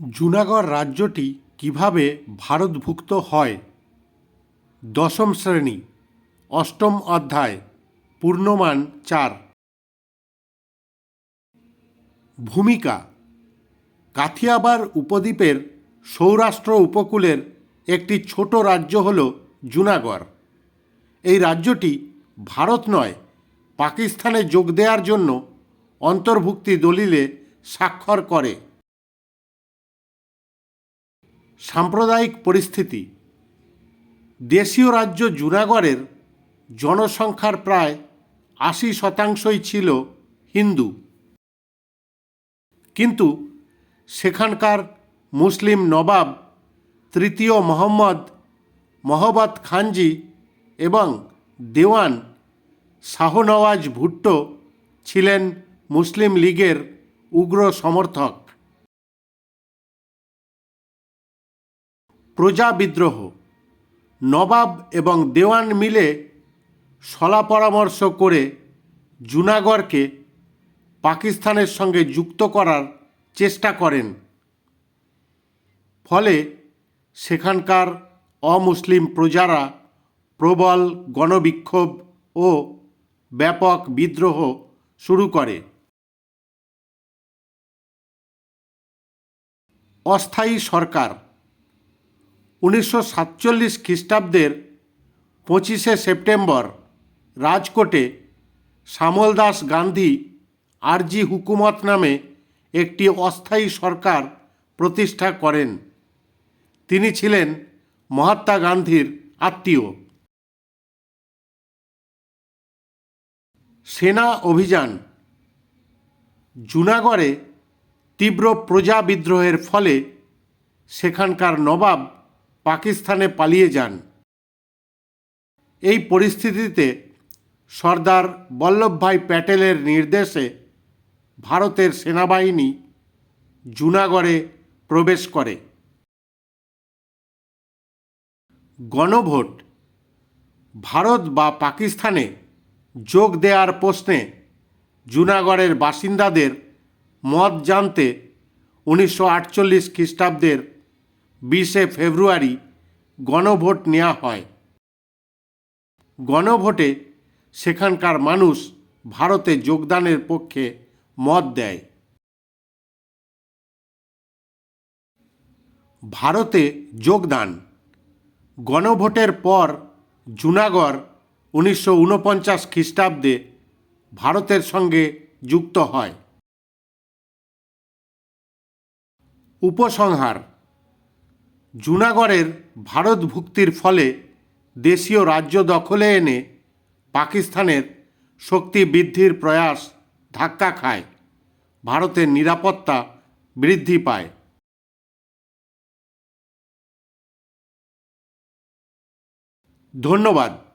জুনাগড় রাজ্যটি কীভাবে ভারতভুক্ত হয়? দশম শ্রেণি, অষ্টম অধ্যায়, পূর্ণমান চার। ভূমিকা, কাথিয়াবার উপদ্বীপের সৌরাষ্ট্র উপকূলের একটি ছোট রাজ্য হল জুনাগড়। এই রাজ্যটি ভারত নয়, পাকিস্তানে যোগ দেওয়ার জন্য অন্তর্ভুক্তি দলিলে স্বাক্ষর করে। সাম্প্রদায়িক পরিস্থিতি, দেশীয় রাজ্য জুনাগড়ের জনসংখ্যার প্রায় আশি শতাংশই ছিল হিন্দু। কিন্তু সেখানকার মুসলিম নবাব তৃতীয় মোহাম্মদ মহব্বত খানজি এবং দেওয়ান শাহনওয়াজ ভুট্টো ছিলেন মুসলিম লীগের উগ্র সমর্থক। প্রজা বিদ্রোহ। নবাব এবং দেওয়ান মিলে সলা পরামর্শ করে জুনাগড়কে পাকিস্তানের সঙ্গে যুক্ত করার চেষ্টা করেন। ফলে সেখানকার অমুসলিম প্রজারা প্রবল গণবিক্ষোভ ও ব্যাপক বিদ্রোহ শুরু করে। অস্থায়ী সরকার উনিশশো সাতচল্লিশ খ্রিস্টাব্দের পঁচিশে সেপ্টেম্বর রাজকোটে শ্যামল দাস গান্ধী আরজি হুকুমত নামে একটি অস্থায়ী সরকার প্রতিষ্ঠা করেন। তিনি ছিলেন মহাত্মা গান্ধীর আত্মীয়। সেনা অভিযান জুনাগড়ে তীব্র প্রজা বিদ্রোহের ফলে সেখানকার নবাব পাকিস্তানে পালিয়ে যান। এই পরিস্থিতিতে সর্দার বল্লভভাই প্যাটেলের নির্দেশে ভারতের সেনাবাহিনী জুনাগড়ে প্রবেশ করে। গণভোট। ভারত বা পাকিস্তানে যোগ দেওয়ার প্রশ্নে জুনাগড়ের বাসিন্দাদের মত জানতে উনিশশো আটচল্লিশ খ্রিস্টাব্দের বিশে ফেব্রুয়ারি গণভোট নেওয়া হয়। গণভোটে সেখানকার মানুষ ভারতে যোগদানের পক্ষে মত দেয়। ভারতে যোগদান। গণভোটের পর জুনাগড় উনিশশো ঊনপঞ্চাশ খ্রিস্টাব্দে ভারতের সঙ্গে যুক্ত হয়। উপসংহার জুনাগড়ের ভারত ভুক্তির ফলে দেশীয় রাজ্য দখলে এনে পাকিস্তানের শক্তি বৃদ্ধির প্রয়াস ধাক্কা খায়। ভারতের নিরাপত্তা বৃদ্ধি পায়। ধন্যবাদ।